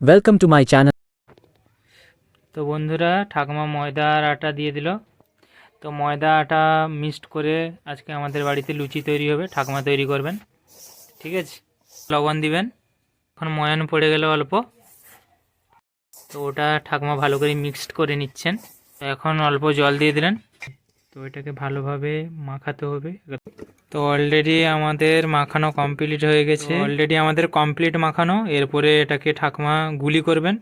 Welcome to my channel. তো বন্ধুরা, ঠাকুমা ময়দা আর আটা দিয়ে দিল। তো ময়দা, আটা মিক্সড করে আজকে আমাদের বাড়িতে লুচি তৈরি হবে। ঠাকুমা তৈরি করবেন। ঠিক আছে? লবণ দিবেন। এখন ময়ান পড়ে গেল অল্প। তো ওটা ঠাকুমা ভালো করে মিক্সড করে নিচ্ছেন। এখন অল্প জল দিয়ে দিলেন। তো এটাকে ভালোভাবে মাখাতে হবে। তো অলরেডি আমাদের মাখানো কমপ্লিট হয়ে গেছে। অলরেডি আমাদের কমপ্লিট মাখানো এরপরে এটাকে ঠাকুমা গুলি করবেন।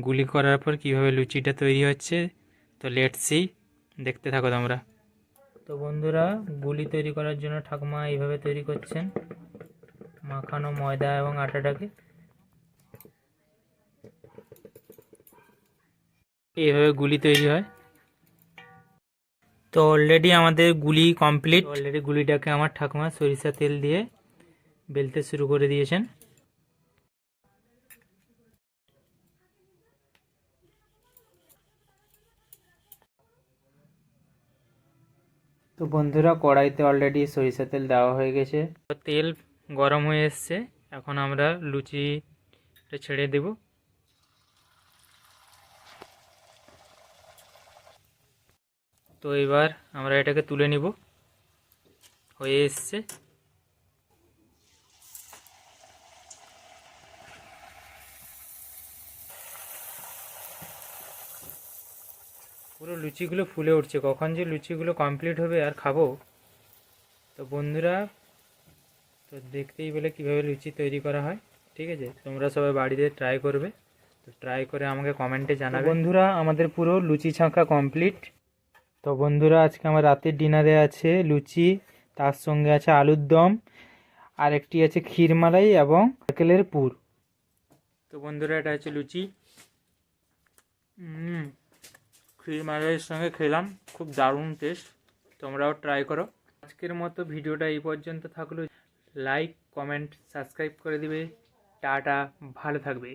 গুলি করার পর কীভাবে লুচিটা তৈরি হচ্ছে তো লেট সি দেখতে থাকো তোমরা। তো বন্ধুরা গুলি তৈরি করার জন্য ঠাকুমা এইভাবে তৈরি করছেন। মাখানো ময়দা এবং আটাটাকে। এইভাবে গুলি তৈরি হয়। তো অলরেডি আমাদের গুলি কমপ্লিট অলরেডি গুলিটাকে আমার ঠাকুমা সরিষা তেল দিয়ে বেলতে শুরু করে দিয়েছেন। তো বন্ধুরা কড়াইতে অলরেডি সরিষা তেল দেওয়া হয়ে গেছে। তো তেল গরম হয়ে এসছে। এখন আমরা লুচিটা ছেড়ে দেব। তো এবার আমরা এটাকে তুলে নিব। হয়ে এসছে। পুরো লুচিগুলো ফুলে উঠছে। কখন যে লুচিগুলো কমপ্লিট হবে আর খাব? তো বন্ধুরা, তো দেখতেই বলে কীভাবে লুচি তৈরি করা হয়। ঠিক আছে? তোমরা সবাই বাড়িতে ট্রাই করবে। তো ট্রাই করে আমাকে কমেন্টে জানাবে। বন্ধুরা, আমাদের পুরো লুচি ছাঁকা কমপ্লিট তো বন্ধুরা, আজকে আমার রাতের ডিনারে আছে লুচি, তার সঙ্গে আছে আলুর দম, আর একটি আছে ক্ষীরমালাই এবং নারকেলের পুর। তো বন্ধুরা, এটা হচ্ছে লুচি। ক্ষীরমালাইয়ের সঙ্গে খেলাম, খুব দারুণ টেস্ট তোমরাও ট্রাই করো। আজকের মতো ভিডিওটা এই পর্যন্ত থাকল। লাইক কমেন্ট সাবস্ক্রাইব করে দিবে। টাটা, ভালো থাকবে।